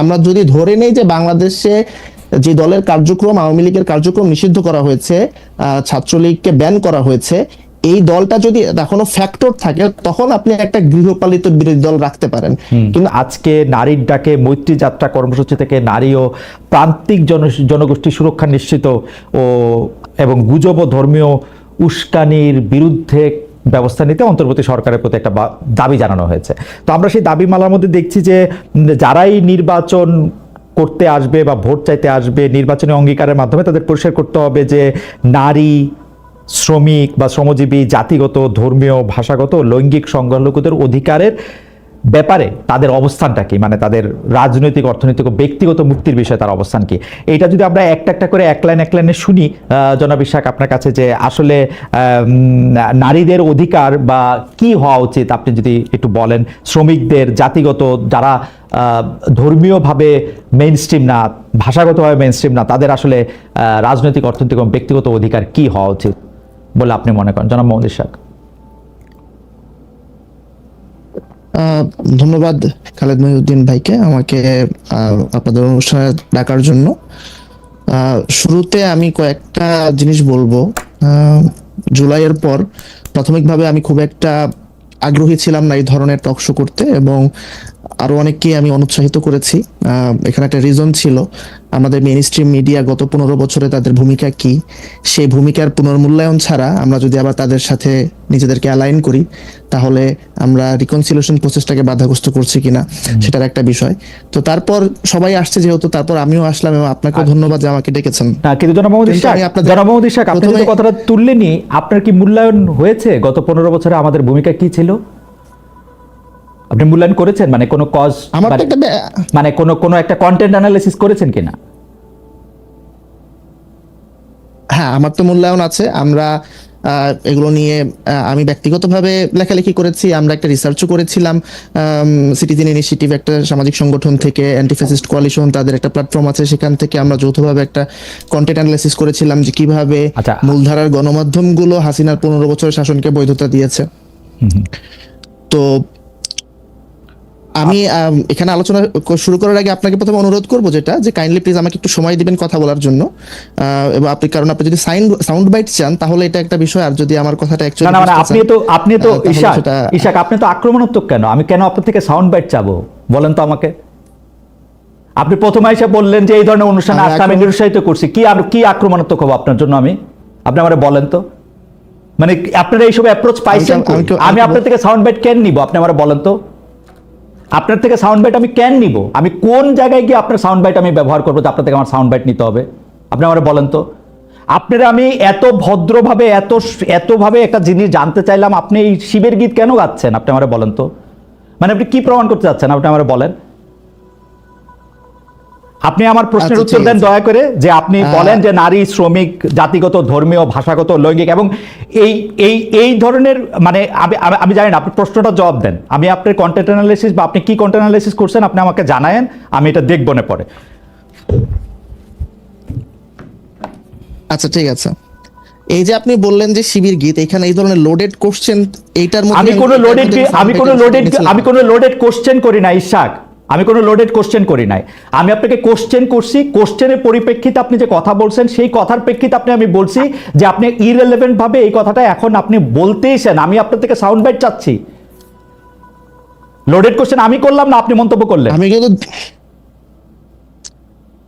আমরা যদি ধরে নেই যে বাংলাদেশে যে দলের কার্যক্রম আওয়ামী লীগের কার্যক্রম নিষিদ্ধ করা হয়েছে ছাত্রলীগকে ব্যান করা হয়েছে এই দলটা যদি এখনও ফ্যাক্টর থাকে তখন আপনি একটা গৃহপালিত বিরোধী দল রাখতে পারেন। কিন্তু আজকে নারীর ডাকে মৈত্রী যাত্রা কর্মসূচি থেকে নারী ও প্রান্তিক জন জনগোষ্ঠী সুরক্ষা নিশ্চিত ও এবং গুজব ও ধর্মীয় উস্কানির বিরুদ্ধে ব্যবস্থা নিতে অন্তর্বর্তী সরকারের প্রতি একটা দাবি জানানো হয়েছে। তো আমরা সেই দাবি মালার মধ্যে দেখছি যে যারাই নির্বাচন করতে আসবে বা ভোট চাইতে আসবে, নির্বাচনী অঙ্গীকারের মাধ্যমে তাদের পরিষ্কার করতে হবে যে, নারী, শ্রমিক বা শ্রমজীবী, জাতিগত, ধর্মীয়, ভাষাগত, লৈঙ্গিক সংখ্যালঘুদের অধিকারের ব্যাপারে তাদের অবস্থানটা কি? মানে তাদের রাজনৈতিক, অর্থনৈতিক ও ব্যক্তিগত মুক্তির বিষয়ে তার অবস্থান কি? এইটা যদি আমরা একটা একটা করে এক লাইন, এক লাইনে শুনি জনাব ইশাক, আপনার কাছে যে আসলে নারীদের অধিকার বা কি হওয়া উচিত, আপনি যদি একটু বলেন। শ্রমিকদের, জাতিগত যারা ধর্মীয়ভাবে মেইন স্ট্রিম না, ভাষাগতভাবে মেইন স্ট্রিম না, তাদের আসলে রাজনৈতিক, অর্থনৈতিক এবং ব্যক্তিগত অধিকার কি হওয়া উচিত বলে আপনি মনে করেন? জনাব মোহাম্মদ ইশাক। ধন্যবাদ খালেদ মহিউদ্দিন ভাইকে আমাকে আপনাদের অনুষ্ঠানে ডাকার জন্য। শুরুতে আমি কয়েকটা জিনিস বলব। জুলাইয়ের পর প্রাথমিকভাবে আমি খুব একটা আগ্রহী ছিলাম না এই ধরনের টক শো করতে এবং আরও অনেককে আমি অনুৎসাহিত করেছি। এখানে একটা রিজন ছিল আমাদের মেইন স্ট্রিম মিডিয়া গত পনেরো বছরে তাদের ভূমিকা কি? সেই ভূমিকার পুনর্মূল্যায়ন ছাড়া আমরা যদি আবার তাদের সাথে নিজেদেরকে অ্যালাইন করি তাহলে আমরা রিকনসিলেশন প্রসেসটাকে বাধাগ্রস্ত করছি কিনা সেটার একটা বিষয়। তো তারপর সবাই আসছে যেহেতু তারপর আমিও আসলাম এবং আপনাকে ধন্যবাদ যে আমাকে ডেকেছেন। কিন্তু মোহাম্মদ ইশাক আপনি কথাটা তুললেনি আপনার কি মূল্যায়ন হয়েছে গত পনেরো বছরে আমাদের ভূমিকা কি ছিল? আপনি মূল্যায়ন করেছেন? মানে কোনো কজ আমার তো একটা মানে কোনো কোনো একটা কন্টেন্ট অ্যানালিসিস করেছেন কিনা? হ্যাঁ আমার তো মূল্যায়ন আছে। আমরা এগুলো নিয়ে আমি ব্যক্তিগতভাবে লেখালেখি করেছি আমরা একটা রিসার্চও করেছিলাম। সিটিজেন ইনিশিয়েটিভ একটা সামাজিক সংগঠন থেকে অ্যান্টিফেসিস্ট কোয়ালিশন তাদের একটা প্ল্যাটফর্ম আছে সেখান থেকে আমরা যৌথভাবে একটা কন্টেন্ট অ্যানালাইসিস করেছিলাম যে কীভাবে আচ্ছা। মূলধারার গণমাধ্যমগুলো হাসিনার পনেরো বছরের শাসনকে বৈধতা দিয়েছে। তো আমি এখানে আলোচনা শুরু করার আগে আপনাকে প্রথমে অনুরোধ করব যেটা যে কাইন্ডলি প্লিজ আমাকে একটু সময় দিবেন কথা বলার জন্য। এবং আপনি কারণ আপনি যদি সাইন সাউন্ড বাইট চান তাহলে এটা একটা বিষয় আর যদি আমার কথাটা অ্যাকচুয়ালি না মানে আপনি তো আপনি তো ইশাক ইশাক আপনি তো আক্রমণাত্মক কেন? আমি কেন আপনার থেকে সাউন্ড বাইট চাবো? বলেন তো আমাকে। আপনি প্রথমে এসে বললেন যে এই ধরনের অনুষ্ঠানে আমি আসতে আমি নিরুৎসাহিত করছি। কি আর কি আক্রমণাত্মক হব আপনার জন্য আমি? আপনি আমারে বলেন তো। মানে আপনারা এইসব অ্যাপ্রোচ পাইছেন আমি আপনার থেকে সাউন্ড বাইট কেন নিব? আপনি আমারে বলেন তো। আপনার থেকে সাউন্ড বাইট আমি কেন নিব। আমি কোন জায়গায় গিয়ে আপনার সাউন্ড বাইট আমি ব্যবহার করব যে আপনার থেকে আমার সাউন্ড বাইট নিতে হবে? আপনি আমার বলেন তো। আপনারা আমি এত ভদ্রভাবে, এত এতভাবে একটা জিনিস জানতে চাইলাম, আপনি এই শিবের গীত কেন গাচ্ছেন? আপনি আমার বলেন তো। মানে আপনি কি প্রমাণ করতে চাচ্ছেন? আপনি আমার বলেন। আপনি আমার প্রশ্নের আচ্ছা, উত্তর দেন দয়া করে যে আপনি বলেন যে নারী শ্রমিক জাতিগত ধর্মীয় ভাষাগত লৈঙ্গিক এবং এই এই এই ধরনের মানে আমি আমি- জানি না আপনি প্রশ্নটা জবাব দেন। আমি আপনার কন্টেন্ট অ্যানালাইসিস বা আপনি কি কন্টেন্ট অ্যানালাইসিস করছেন আপনি আমাকে জানায়েন আমি এটা দেখব না পরে। আচ্ছা ঠিক আছে। এই যে আপনি বললেন যে শিবির গীত এখানে এই ধরনের লোডেড কোশ্চেন এইটার মধ্যে আমি কোনো লোডেড আমি কোনো লোডেড আমি কোনো লোডেড কোশ্চেন করি না ইশাক। আমি কোনো লোডেড কোশ্চেন করি নাই। আমি আপনাকে কোশ্চেন করছি কোশ্চেনের পরিপ্রেক্ষিতে আপনি যে কথা বলছেন, সেই কথার প্রেক্ষিতে আপনি আমি বলছি যে আপনি ইরেলেভেন্ট ভাবে এই কথাটা এখন আপনি বলতেইছেন আমি আপনার থেকে সাউন্ড বাইট চাচ্ছি। লোডেড কোশ্চেন আমি করলাম না, আপনি মন্তব্য করলেন? আমি কিন্তু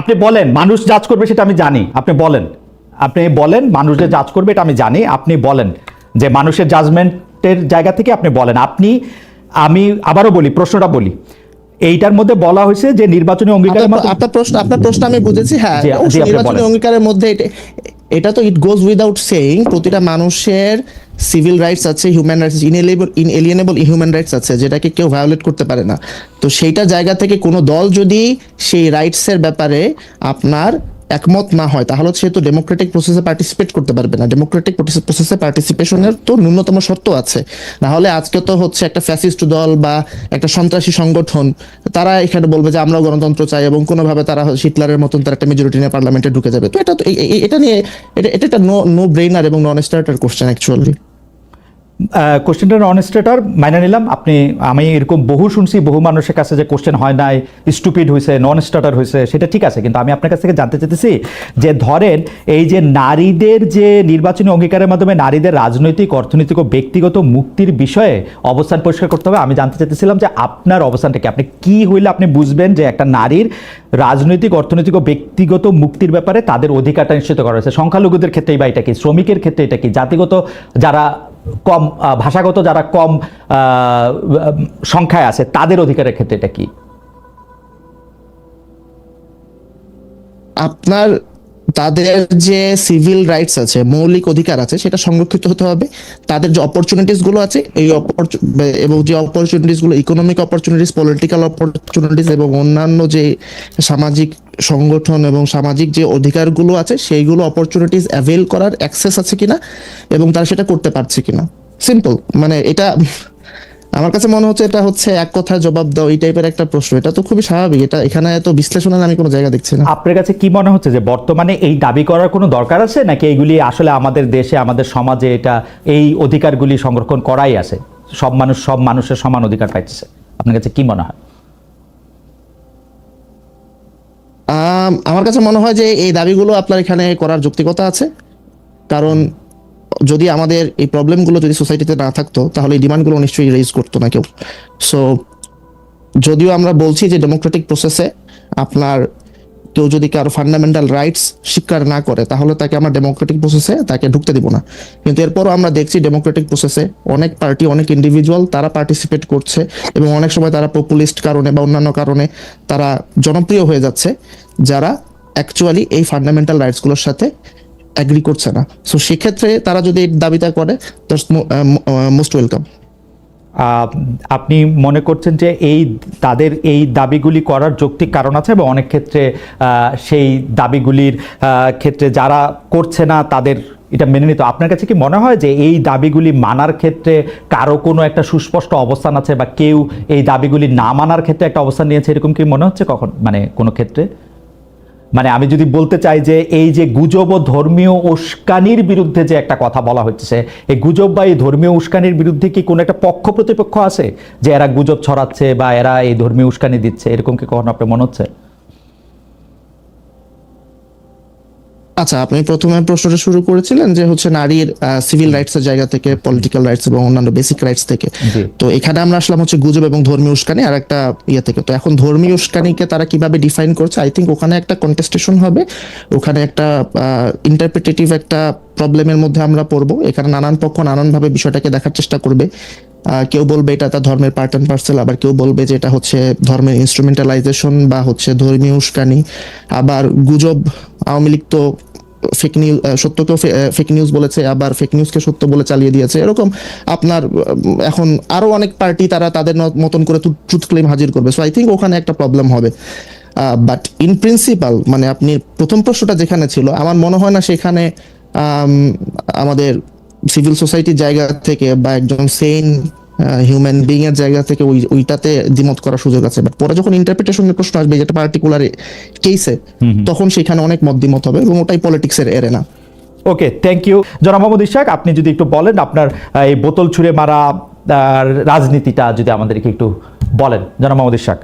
আপনি বলেন মানুষ জাজ করবে সেটা আমি জানি। আপনি বলেন। আপনি বলেন মানুষ যে জাজ করবে এটা আমি জানি। আপনি বলেন যে মানুষের জাজমেন্টের জায়গা থেকে আপনি বলেন। আপনি আমি আবারও বলি প্রশ্নটা বলি। এইটার মধ্যে বলা হয়েছে যে নির্বাচনী অঙ্গীকারের আপনার আপনার প্রশ্ন আপনার প্রশ্ন আমি বুঝেছি হ্যাঁ। নির্বাচনী। অঙ্গীকারের মধ্যে এটা তো ইট গোজ উইদাউট সেইং প্রতিটা মানুষের সিভিল রাইটস আছে, human rights inalienable inalienable human rights আছে, যেটাকে কেউ ভায়োলেট করতে পারে না। তো সেইটা জায়গা থেকে কোনো দল যদি সেই রাইটসের ব্যাপারে আপনার একমত না হয়, তাহলে সে তো ডেমোক্রেটিক প্রসেসে পার্টিসিপেট করতে পারবে না। ডেমোক্রেটিক প্রসেসে পার্টিসিপেশনের তো ন্যূনতম শর্ত আছে। না হলে আজকে তো হচ্ছে একটা ফ্যাসিস্ট দল বা একটা সন্ত্রাসী সংগঠন, তারা এখানে বলবে যে আমরাও গণতন্ত্র চাই এবং কোনোভাবে তারা হিটলারের মতন তারা একটা মেজরিটি নিয়ে পার্লামেন্টে ঢুকে যাবে। তো এটা তো এটা নিয়ে এটা এটা একটা নো নো ব্রেইনার এবং নন স্টার্টার কোশ্চেন অ্যাকচুয়ালি কোশ্চেনটা অনেস্টেটার মাইনে নিলাম। আপনি, আমি এরকম বহু শুনছি, বহু মানুষের কাছে যে কোশ্চেন হয় নাই স্টুপিড হয়েছে নন স্টার্টার হয়েছে সেটা ঠিক আছে। কিন্তু আমি আপনার কাছ থেকে জানতে চাইতেছি যে ধরেন, এই যে নারীদের যে নির্বাচনী অঙ্গীকারের মাধ্যমে নারীদের রাজনৈতিক, অর্থনৈতিক ও ব্যক্তিগত মুক্তির বিষয়ে অবস্থান পরিষ্কার করতে হবে, আমি জানতে চাইতেছিলাম যে আপনার অবস্থানটা কি? আপনি কি হইলে আপনি বুঝবেন যে একটা নারীর রাজনৈতিক, অর্থনৈতিক ও ব্যক্তিগত মুক্তির ব্যাপারে তাদের অধিকারটা নিশ্চিত করা হয়েছে? সংখ্যালঘুদের ক্ষেত্রে বা এটা কি? শ্রমিকের ক্ষেত্রে এটা কি? জাতিগত যারা কম ভাষাগত যারা কম সংখ্যায় আছে তাদের অধিকারের ক্ষেত্রে এটা কি? আপনার তাদের যে সিভিল রাইটস আছে, মৌলিক অধিকার আছে, সেটা সংরক্ষিত হতে হবে। তাদের যে অপরচুনিটিসগুলো আছে, এই এবং যে অপরচুনিটিসগুলো ইকোনমিক অপরচুনিটিস পলিটিক্যাল অপরচুনিটিস এবং অন্যান্য যে সামাজিক সংগঠন এবং সামাজিক যে অধিকারগুলো আছে, সেইগুলো অপরচুনিটিস অ্যাভেল করার অ্যাক্সেস আছে কিনা, এবং তারা সেটা করতে পারছে কিনা। সিম্পল মানে এটা আমার কাছে মনে হচ্ছে এটা হচ্ছে এক কথায় জবাব দাও এই টাইপের একটা প্রশ্ন। এটা তো খুবই স্বাভাবিক। এটা এখানে এত বিশ্লেষণের আমি কোনো জায়গা দেখছি না। আপনার কাছে কি মনে হচ্ছে যে বর্তমানে এই দাবি করার কোনো দরকার আছে নাকি এইগুলি আসলে আমাদের দেশে আমাদের সমাজে এটা এই অধিকারগুলি সংরক্ষণ করাই আছে? সব মানুষ সব মানুষের সমান অধিকার পাইতেছে। আপনার কাছে কি মনে হয়? আমার কাছে মনে হয় যে এই দাবিগুলো আপনার এখানে করার যৌক্তিকতা আছে। কারণ যদি আমাদের এই প্রবলেমগুলো যদি সোসাইটিতে না থাকতো, তাহলে এই ডিমান্ডগুলো নিশ্চয়ই রেজ করতো না কেউ। সো যদিও আমরা বলছি যে ডেমোক্রেটিক প্রসেসে আপনার কেউ যদি কারও ফান্ডামেন্টাল রাইটস স্বীকার না করে, তাহলে তাকে আমরা ডেমোক্রেটিক প্রসেসে তাকে ঢুকতে দিব না। কিন্তু এরপরও আমরা দেখছি ডেমোক্রেটিক প্রসেসে অনেক পার্টি অনেক ইন্ডিভিজুয়াল তারা পার্টিসিপেট করছে এবং অনেক সময় তারা পপুলিস্ট কারণে বা অন্যান্য কারণে তারা জনপ্রিয় হয়ে যাচ্ছে, যারা অ্যাকচুয়ালি এই ফান্ডামেন্টাল রাইটসগুলোর সাথে অ্যাগ্রি করছে না। সো সেক্ষেত্রে তারা যদি দাবিটা করে মোস্ট ওয়েলকাম আপনি মনে করছেন যে এই, তাদের এই দাবিগুলি করার যৌক্তিক কারণ আছে এবং অনেক ক্ষেত্রে সেই দাবিগুলির ক্ষেত্রে যারা করছে না, তাদের এটা মেনে নিত আপনার কাছে কি মনে হয় যে এই দাবিগুলি মানার ক্ষেত্রে কারও কোনো একটা সুস্পষ্ট অবস্থান আছে বা কেউ এই দাবিগুলি না মানার ক্ষেত্রে একটা অবস্থান নিয়েছে, এরকম কি মনে হচ্ছে কখন মানে কোনো ক্ষেত্রে? মানে আমি যদি বলতে চাই যে এই যে গুজব ও ধর্মীয় উস্কানির বিরুদ্ধে যে একটা কথা বলা হচ্ছে, এই গুজব বা এই ধর্মীয় উস্কানির বিরুদ্ধে কি কোনো একটা পক্ষ প্রতিপক্ষ আছে? যে এরা গুজব ছড়াচ্ছে বা এরা এই ধর্মীয় উস্কানি দিচ্ছে, এরকম কি কখনো আপনার মনে হচ্ছে? আচ্ছা আপনি প্রথমে প্রশ্নটা শুরু করেছিলেন যে হচ্ছে নারীর সিভিল রাইটস এর জায়গা থেকে পলিটিক্যাল রাইটস এবং অন্যান্য বেসিক রাইটস থেকে। তো এখানে আমরা আসলাম হচ্ছে গুজব এবং ধর্মীয় উস্কানি আর একটা ইয়ে থেকে। তো এখন ধর্মীয় উস্কানিকে তারা কীভাবে ডিফাইন করছে? আই থিঙ্ক ওখানে একটা কন্টেস্টেশন হবে। ওখানে একটা ইন্টারপ্রিটেটিভ একটা প্রবলেমের মধ্যে আমরা পড়ব। এখানে নানান পক্ষ নানানভাবে বিষয়টাকে দেখার চেষ্টা করবে। কেউ বলবে এটা তার ধর্মের পার্ট অ্যান্ড পার্সেল আবার কেউ বলবে যে এটা হচ্ছে ধর্মের ইনস্ট্রুমেন্টালাইজেশন বা হচ্ছে ধর্মীয় উস্কানি। আবার গুজব, আওয়ামী লীগ তো ফেক নিউজ সত্যকেও ফেক নিউজ বলেছে, আবার ফেক নিউজকে সত্য বলে চালিয়ে দিয়েছে। এরকম আপনার এখন আরও অনেক পার্টি তারা তাদের মতন করে ট্রুথ ক্লেম হাজির করবে। সো আই থিঙ্ক ওখানে একটা প্রবলেম হবে। বাট ইন প্রিন্সিপাল মানে আপনি প্রথম প্রশ্নটা যেখানে ছিল, আমার মনে হয় না সেখানে আমাদের সিভিল সোসাইটির জায়গা থেকে বা একজন সেন হিউম্যান বিং এর জায়গা থেকে ওই ওইটাতে দ্বিমত করার সুযোগ আছে। বাট পরে যখন ইন্টারপ্রিটেশনের প্রশ্ন আসবে যেটা পার্টিকুলার কেসে তখন সেখানে অনেক মত দ্বিমত হবে এবং ওটাই পলিটিক্সের এরেনা ওকে থ্যাংক ইউ জনাব মোহাম্মদ ইশাক আপনি যদি একটু বলেন আপনার এই বোতল ছুঁড়ে মারা রাজনীতিটা যদি আমাদেরকে একটু বলেন। জনাব মোহাম্মদ ইশাক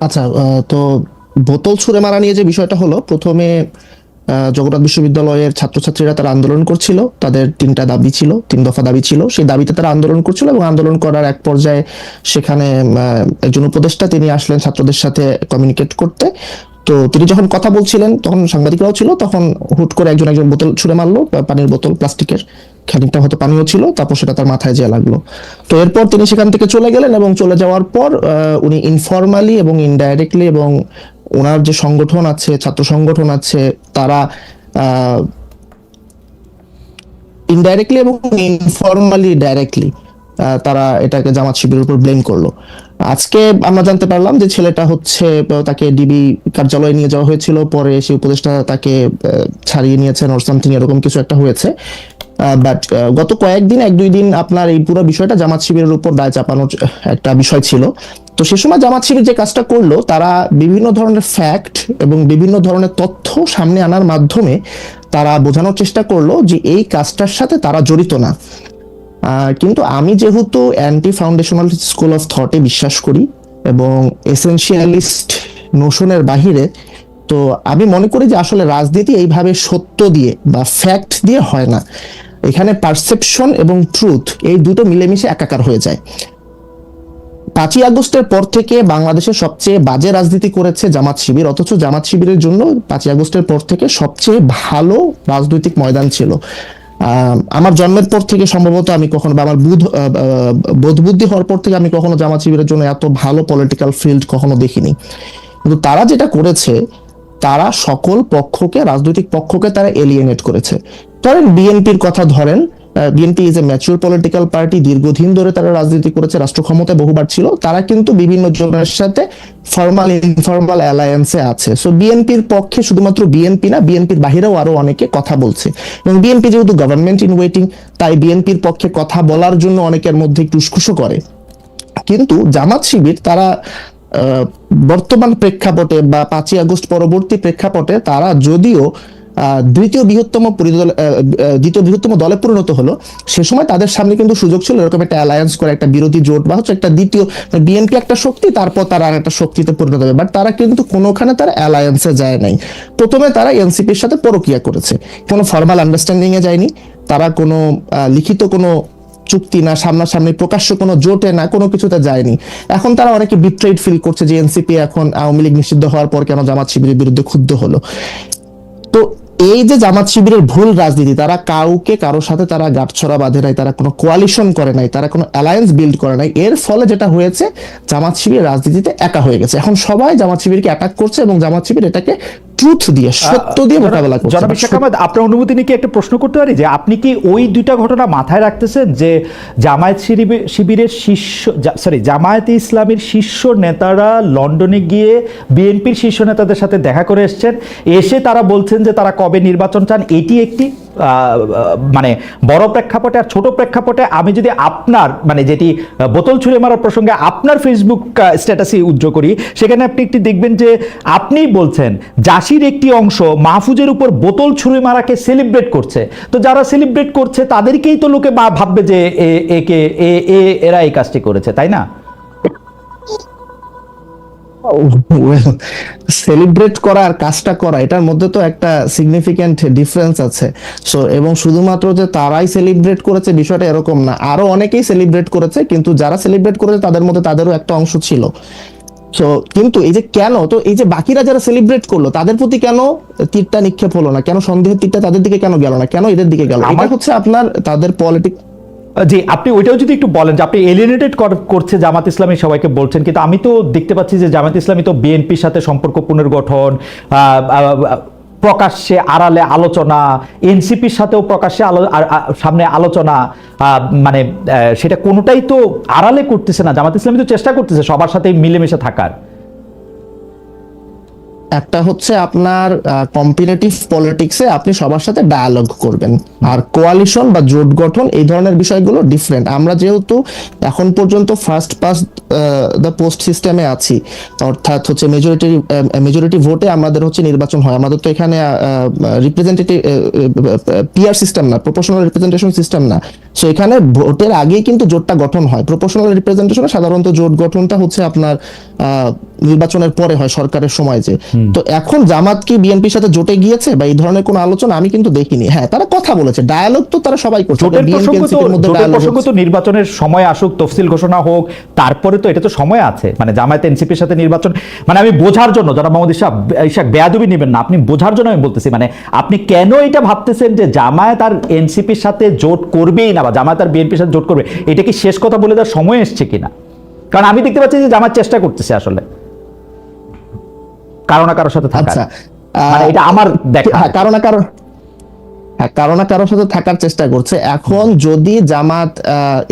আচ্ছা তো বোতল ছুঁড়ে মারা নিয়ে যে বিষয়টা হলো প্রথমে জগন্নাথ বিশ্ববিদ্যালয়ের ছাত্রছাত্রীরা তারা আন্দোলন করছিল। তাদের তিনটা দাবি ছিল, তিন দফা দাবি ছিল। সেই দাবিতে তারা আন্দোলন করছিল এবং আন্দোলন করার এক পর্যায়ে সেখানে একজন উপদেষ্টা তিনি আসলেন ছাত্রদের সাথে কমিউনিকেট করতে। তো তিনি যখন কথা বলছিলেন, তখন সাংবাদিকরাও ছিল, তখন হুট করে একজন একজন বোতল ছুঁড়ে মারলো পানির বোতল, প্লাস্টিকের খানিকটা হয়তো পানিও ছিল, তারপর সেটা তার মাথায় যেয়ে লাগল। তো এরপর তিনি সেখান থেকে চলে গেলেন এবং চলে যাওয়ার পর উনি ইনফরমালি এবং ইনডাইরেক্টলি এবং ওনার যে সংগঠন আছে, ছাত্র সংগঠন আছে, তারা ইনডাইরেক্টলি এবং ইনফর্মালি ডাইরেক্টলি তারা এটাকে জামাত শিবিরের উপর ব্লেম করল। আজকে আমরা জানতে পারলাম যে ছেলেটা হচ্ছে, তাকে ডিবি কার্যালয়ে নিয়ে যাওয়া হয়েছিল, পরে সেই উপদেষ্টা তাকে ছাড়িয়ে নিয়েছেন ওর সামথিং এরকম কিছু একটা হয়েছে। বাট গত কয়েকদিন, এক দুই দিন আপনার এই পুরো বিষয়টা জামাত শিবিরের উপর দায় চাপানোর একটা বিষয় ছিল। তো সে সময় জামাত শিবির যে কাজটা করল, তারা বিভিন্ন ধরনের ফ্যাক্ট এবং বিভিন্ন ধরনের তথ্য সামনে আনার মাধ্যমে তারা বোঝানোর চেষ্টা করল যে এই কাজটার সাথে তারা জড়িত না। কিন্তু আমি যেহেতু অ্যান্টি ফাউন্ডেশনাল স্কুল অফ থটে বিশ্বাস করি এবং এসেন্সিয়ালিস্ট নোশনের বাহিরে, তো আমি মনে করি যে আসলে রাজনীতি এইভাবে সত্য দিয়ে বা ফ্যাক্ট দিয়ে হয় না। এখানে পারসেপশন এবং ট্রুথ এই দুটো মিলেমিশে একাকার হয়ে যায়। পাঁচই আগস্টের পর থেকে বাংলাদেশের সবচেয়ে বাজে রাজনীতি করেছে জামাত শিবির অথচ জামাত শিবিরের জন্য পাঁচই আগস্টের পর থেকে সবচেয়ে ভালো রাজনৈতিক ময়দান ছিল। আমার জন্মের পর থেকে সম্ভবত আমি কখনো বা আমার বুধ আহ, আহ, বোধ বুদ্ধি হওয়ার পর থেকে আমি কখনো জামাত শিবিরের জন্য এত ভালো পলিটিক্যাল ফিল্ড কখনো দেখিনি। কিন্তু তারা যেটা করেছে তারা সকল পক্ষকে রাজনৈতিক পক্ষকে তারা এলিয়েনেট করেছে। ধরেন বিএনপির কথা ধরেন BNP is a mature political party দীর্ঘদিন ধরে তারা রাজনীতি করেছে, রাষ্ট্র ক্ষমতায় বহুবার ছিল, তারা কিন্তু বিভিন্ন জনের সাথে ফর্মাল ইনফর্মাল অ্যালায়েন্সে আছে। সো বিএনপির পক্ষে শুধুমাত্র বিএনপি না, বিএনপির বাহিরেও আরও অনেকে কথা বলছে। এবং বিএনপি যেহেতু গভর্নমেন্ট ইন ওয়েটিং তাই বিএনপির পক্ষে কথা বলার জন্য অনেকের মধ্যে একটু করে। কিন্তু জামাত শিবির, তারা বর্তমান প্রেক্ষাপটে বা পাঁচই আগস্ট পরবর্তী প্রেক্ষাপটে তারা যদিও দ্বিতীয় বৃহত্তম দ্বিতীয় বৃহত্তম দলে পরিণত হলো। সে সময় তাদের সামনে কিন্তু সুযোগ ছিল এরকম একটা অ্যালায়েন্স করে, একটা বিরোধী জোট বা হচ্ছে একটা দ্বিতীয় বিএনপি একটা শক্তি, তারপর তারা আর একটা শক্তিতে পরিণত হবে। বাট তারা কিন্তু কোনোখানে তারা অ্যালায়েন্সে যায় নাই। প্রথমে তারা এনসিপির সাথে পরকিয়া করেছে। কোনো ফর্মাল আন্ডারস্ট্যান্ডিং এ যায়নি। তারা কোনো লিখিত কোনো চুক্তি না, সামনাসামনি প্রকাশ্য কোনো জোটে না, কোনো কিছুতে যায়নি। এখন তারা অনেকে বিট্রেড ফিল করছে যে এনসিপি এখন আওয়ামী লীগ নিষিদ্ধ হওয়ার পর কেন জামাত শিবিরের বিরুদ্ধে ক্ষুব্ধ হলো। তো এই যে জামাত শিবিরের ভুল রাজনীতি, তারা কাউকে কারোর সাথে তারা গাঁটছড়া বাঁধে নাই, তারা কোনো কোয়ালিশন করে নাই, তারা কোনো অ্যালায়েন্স বিল্ড করে নাই, এর ফলে যেটা হয়েছে, জামাত শিবির রাজনীতিতে একা হয়ে গেছে। এখন সবাই জামাত শিবিরকে অ্যাটাক করছে এবং জামাত শিবির এটাকে ট্রুথ দিয়ে সত্য দিয়ে মোকাবেলা করছে। জনাব শেখ আহমেদ আপনার অনুমতি নিয়ে কি একটা প্রশ্ন করতে পারি? যে আপনি কি ওই দুইটা ঘটনা মাথায় রাখতেছেন? যে জামায়াত শিবিরের শীর্ষ সরি জামায়াতে ইসলামের শীর্ষ নেতারা লন্ডনে গিয়ে বিএনপির শীর্ষ নেতাদের সাথে দেখা করে এসছেন। এসে তারা বলছেন যে তারা কবে নির্বাচন চান এটি একটি মানে বড় প্রেক্ষাপটে আর ছোট প্রেক্ষাপটে আমি যদি আপনার মানে যেটি বোতল ছুঁড়ে মারার প্রসঙ্গে আপনার ফেসবুক স্ট্যাটাসে উজ্জ্ব করি, সেখানে আপনি একটি দেখবেন যে আপনিই বলছেন, জাসির একটি অংশ মাহফুজের উপর বোতল ছুঁড়ে মারাকে সেলিব্রেট করছে। তো যারা সেলিব্রেট করছে, তাদেরকেই তো লোকে ভাববে যে একে এ- এরা এই কাজটি করেছে, তাই না? সেলিব্রেট করা আর কাজটা করা এটার মধ্যে তো একটা সিগনিফিক্যান্ট ডিফারেন্স আছে। সো এবং শুধুমাত্র যে তারাই সেলিব্রেট করেছে বিষয়টা এরকম না আরও অনেকেই সেলিব্রেট করেছে কিন্তু যারা সেলিব্রেট করেছে তাদের মধ্যে তাদেরও একটা অংশ ছিল। সো কিন্তু এই যে কেন তো এই যে বাকিরা যারা সেলিব্রেট করল তাদের প্রতি কেন তীরটা নিক্ষেপ হলো না? কেন সন্দেহের তীরটা তাদের দিকে কেন গেল না? কেন এদের দিকে গেল? এটা হচ্ছে আপনার তাদের পলিটিক জি, আপনি ওইটাও যদি একটু বলেন যে আপনি এলিনেটেড করছে জামাত ইসলামী সবাইকে বলছেন, কিন্তু আমি তো দেখতে পাচ্ছি যে জামাত ইসলামী তো বিএনপির সাথে সম্পর্ক পুনর্গঠন প্রকাশ্যে আড়ালে আলোচনা, এনসিপির সাথেও প্রকাশ্যে আলো সামনে আলোচনা মানে সেটা কোনোটাই তো আড়ালে করতেছে না। জামাত ইসলামী তো চেষ্টা করতেছে সবার সাথে মিলেমিশে থাকার। একটা হচ্ছে আপনার কম্পিটিটিভ পলিটিক্সে আপনি সবার সাথে ডায়ালগ করবেন। আর কোয়ালিশন বা জোট গঠন এই ধরনের বিষয়গুলো ডিফারেন্ট আমরা যেহেতু এখন পর্যন্ত ফার্স্ট পাস দ্য পোস্ট সিস্টেমে আছি, অর্থাৎ হচ্ছে মেজরিটি মেজরিটি ভোটে আমাদের হচ্ছে নির্বাচন হয়। আমাদের তো এখানে রিপ্রেজেন্টেটিভ পিআর সিস্টেম না প্রপোর্শনাল রিপ্রেজেন্টেশন সিস্টেম না। সো এখানে ভোটের আগেই কিন্তু জোটটা গঠন হয়। প্রপোর্শনাল রিপ্রেজেন্টেশনে সাধারণত জোট গঠনটা হচ্ছে আপনার নির্বাচনের পরে হয় সরকারের সময় যে। তো এখন জামাত কি বিএনপির সাথে জোটে গিয়েছে? বা এই ধরনের কোনো আলোচনা আমি কিন্তু দেখিনি। হ্যাঁ তারা কথা বলেছে। ডায়ালগ তো তারা সবাই করছে। তো নির্বাচনের সময় আসুক তফসিল ঘোষণা হোক তারপরে তো এটা তো সময় আছে। মানে জামায়াত এনসিপির সাথে নির্বাচন মানে আমি বোঝার জন্য যারা মোহাম্মদ ইশাক ইশাক বেয়াদবি নেবেন না আপনি বোঝার জন্য আমি বলতেছি মানে আপনি কেন এটা ভাবতেছেন যে জামায়াত আর এনসিপির সাথে জোট করবেই না? বা জামায়াত আর বিএনপির সাথে জোট করবে এটা কি শেষ কথা বলে দেওয়ার সময় এসছে কিনা? কারণ আমি দেখতে পাচ্ছি যে জামাত চেষ্টা করতেছে আসলে। কারও না কারোর সাথে থাকার। আচ্ছা মানে এটা আমার দেখা। হ্যাঁ কারণ না কারণ হ্যাঁ কারও না কারোর সাথে থাকার চেষ্টা করছে। এখন যদি জামাত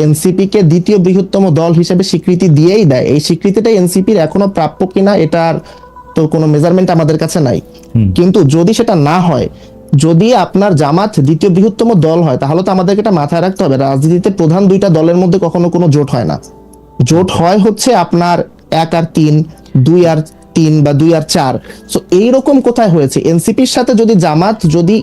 এনসিপি কে দ্বিতীয় বৃহত্তম দল হিসেবে স্বীকৃতি দিয়েই দেয় এই স্বীকৃতিটা এনসিপির এখনও প্রাপ্য কিনা এটার তো কোনো মেজারমেন্ট আমাদের কাছে নাই। কিন্তু যদি সেটা না হয় যদি আপনার জামাত দ্বিতীয় বৃহত্তম দল হয়, তাহলে তো আমাদেরকে এটা মাথায় রাখতে হবে। রাজনীতিতে প্রধান দুইটা দলের মধ্যে কখনো কোনো জোট হয় না। জোট হয় হচ্ছে আপনার এক আর তিন, দুই আর তিন বা দুই আর চার। সো এইরকম কোথায় হয়েছে? এনসিপির সাথে যদি জামাত, যদি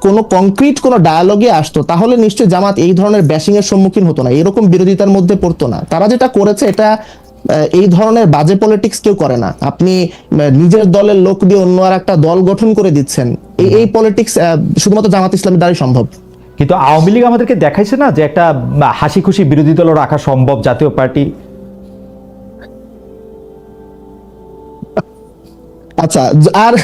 কোনো কংক্রিট কোনো ডায়ালগে আসতো, তাহলে নিশ্চয়ই জামাত এই ধরনের ব্যাশিং এর সম্মুখীন হতো না। এরকম বিরোধিতার মধ্যে পড়তো না। তারা যেটা করেছে, এটা এই ধরনের বাজে পলিটিক্স কেউ করে না। আপনি নিজের দলের লোক দিয়ে অন্য আর একটা দল গঠন করে দিচ্ছেন এই এই পলিটিক্স শুধুমাত্র জামাত ইসলামের দ্বারাই সম্ভব। কিন্তু আওয়ামী লীগ আমাদেরকে দেখাইছে না যে একটা হাসি খুশি বিরোধী দল রাখা সম্ভব জাতীয় পার্টি? আচ্ছা আর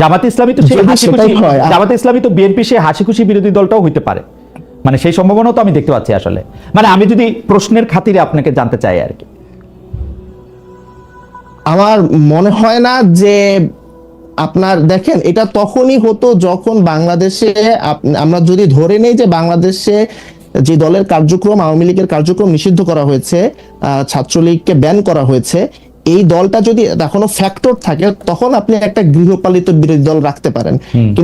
জামাত ইসলামী তো সেই হাসি খুশি হয়, জামাত ইসলামী তো বিএনপি সেই হাসি খুশি বিরোধী দলটাও হইতে পারে। মানে সেই সম্ভাবনাও তো আমি দেখতে পাচ্ছি আসলে। মানে আমি যদি প্রশ্নের খাতিরে আপনাকে জানতে চাই আর কি। আমার মনে হয় না যে আপনার দেখেন এটা তখনই হতো যখন বাংলাদেশে আমরা যদি ধরে নেই যে বাংলাদেশে যে দলের কার্যক্রম আওয়ামী লীগের কার্যক্রম নিষিদ্ধ করা হয়েছে আহ, ছাত্রলীগকে ব্যান করা হয়েছে এই দলটা যদি এখনও ফ্যাক্টর থাকে তখন আপনি একটা গৃহপালিত বিরোধী দল রাখতে পারেন। কিন্তু